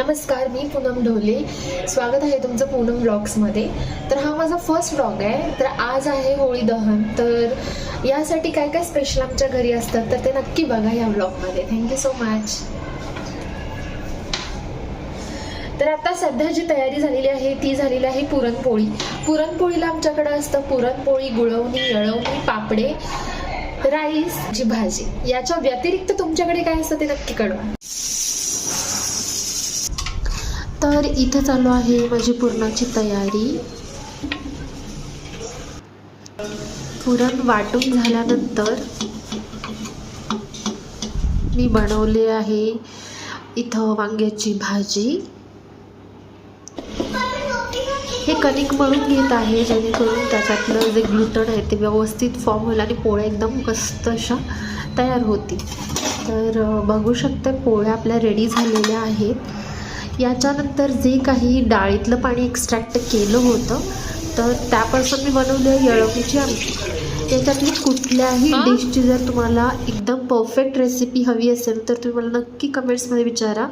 नमस्कार मी पूनम ढोले. स्वागत आहे तुमचं पूनम ब्लॉग्समध्ये. तर हा माझा फर्स्ट ब्लॉग आहे. तर आज आहे होळी दहन. तर यासाठी काय काय स्पेशल आमच्या घरी असतात तर ते नक्की बघा या ब्लॉगमध्ये थँक्यू सो मच तर आता सध्या जी तयारी झालेली आहे ती झालेली आहे पुरणपोळी. पुरणपोळीला आमच्याकडे असतं पुरणपोळी गुळवणी यळवणी पापडे राईस जी भाजी. याच्या व्यतिरिक्त तुमच्याकडे काय असतं ते नक्की कळवा. तर इथं चालू आहे माझी पुरणाची तयारी. पुरण वाटून झाल्यानंतर मी बनवले आहे इथं वांग्याची भाजी. हे कणिक मळून घेत आहे जेणेकरून त्याच्यातलं जे ग्लुटन आहे ते व्यवस्थित फॉर्म होईल आणि पोळ्या एकदम मस्त अशा तयार होतील. तर बघू शकते पोळ्या आपल्या रेडी झालेल्या आहेत. याच्यानंतर जे काही डाळीतलं पाणी एक्स्ट्रॅक्ट केलं होतं तर त्यापासून मी बनवले येळवणीची आमटी. याच्यातली कुठल्याही डिशची जर तुम्हाला एकदम परफेक्ट रेसिपी हवी असेल तर तुम्ही मला नक्की कमेंट्समध्ये विचारा.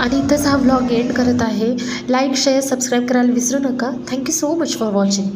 आणि इथंच हा व्लॉग एंड करत आहे. लाईक शेअर सबस्क्राईब करायला विसरू नका. Thank you so much for watching